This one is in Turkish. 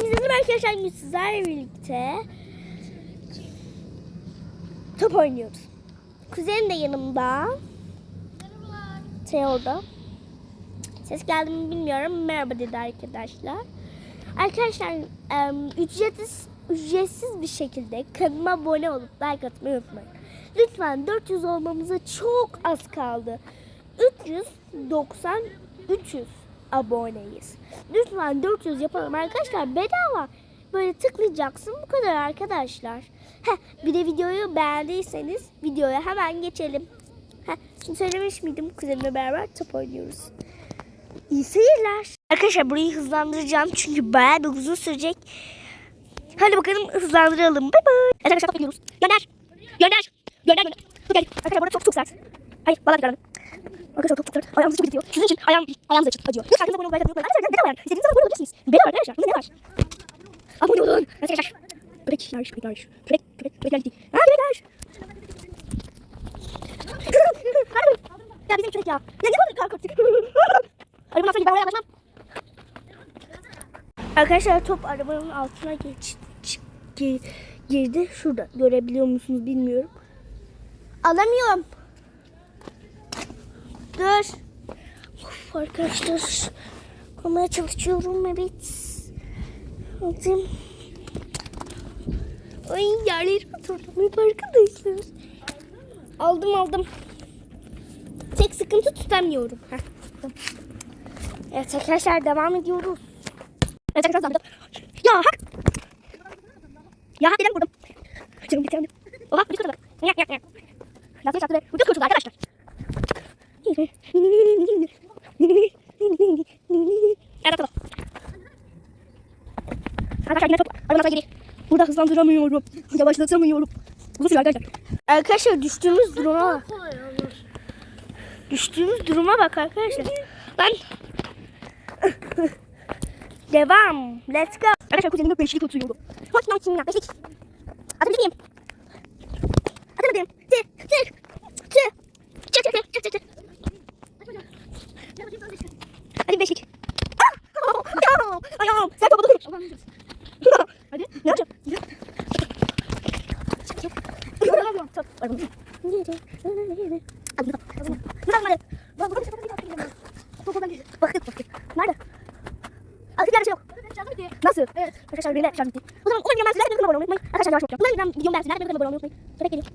Hepinize arkadaşlar. Bugün sizlerle birlikte top oynuyoruz. Kuzenim de yanımda. Şey orada. Ses geldi mi bilmiyorum. Merhaba dedi arkadaşlar. Arkadaşlar ücretsiz, ücretsiz bir şekilde kanalıma abone olup like atmayı unutmayın. Lütfen 400 olmamıza çok az kaldı. 390 300 aboneyiz. Lütfen 400 yapalım arkadaşlar bedava. Böyle tıklayacaksın bu kadar arkadaşlar. Heh, bir de videoyu beğendiyseniz videoya hemen geçelim. Heh, şimdi söylemiş miydim kuzenimle beraber top oynuyoruz. İyi seyirler. Arkadaşlar burayı hızlandıracağım çünkü bayağı bir uzun sürecek. Hadi bakalım hızlandıralım. Bay bay. Arkadaşlar top yapıyoruz. Gönder. Gönder. Gönder gönder. Arkadaşlar burada çok çok sert. Hayır valla bir Arkadaşlar çok çok sert. Ayağımızı çok acıtıyor. Sizin için ayağım, ayağımız acı, acıyor. Lütfen abone olmayı unutmayın. Arkadaşlar bedava yani. İstediğiniz zaman abone olabilirsiniz. Bedava arkadaşlar. Bunda ne var? Abone olun. Arkadaşlar. Börekler, börekler. Börek, börek, börekler gitti. Ha börekler. ya bizim çocuk ya. Ya ne korktuk. Hadi bundan sonra ben oraya yaklaşmam. Arkadaşlar top arabanın altına geç, girdi. Şurada görebiliyor musunuz bilmiyorum. Alamıyorum. Dur. Of arkadaşlar. Almaya çalışıyorum evet. Aldım. Ay yerleri hep arkadaşlar. Aldım aldım. Tek sıkıntı tutamıyorum. Heh, tuttum. Evet arkadaşlar devam ediyoruz. Evet arkadaşlar. Ya hak. Ya hak dedim vurdum. Canım bir tane. Oha bir bak. Yak yak yak. Lastiğe çarptı ve ucuz kurtuldu arkadaşlar. Evet bakalım. Arkadaşlar yine çok arabadan geri. Burada hızlandıramıyorum. Yavaşlatamıyorum. Uzun süre arkadaşlar. Arkadaşlar düştüğümüz duruma. Düştüğümüz duruma bak arkadaşlar. Lan. Devam. Let's go. Arkadaşlar kuzenime beşlik oturuyorum. Bak lan şimdi beşlik. Atabilir miyim? Hadi beşlik. Ah! Ayağım. Sen topu dur. Hadi. Ne yapacağım? Bir şey. Nerede? Artık bir şey yok. Nasıl? Evet. Arkadaşlar benim şarj bitti. O zaman umarım ben sizlerle birlikte abone olmayı unutmayın. Arkadaşlar yavaş olacağım. Umarım videom dersi nerede birlikte abone olmayı unutmayın. Bebek geliyor.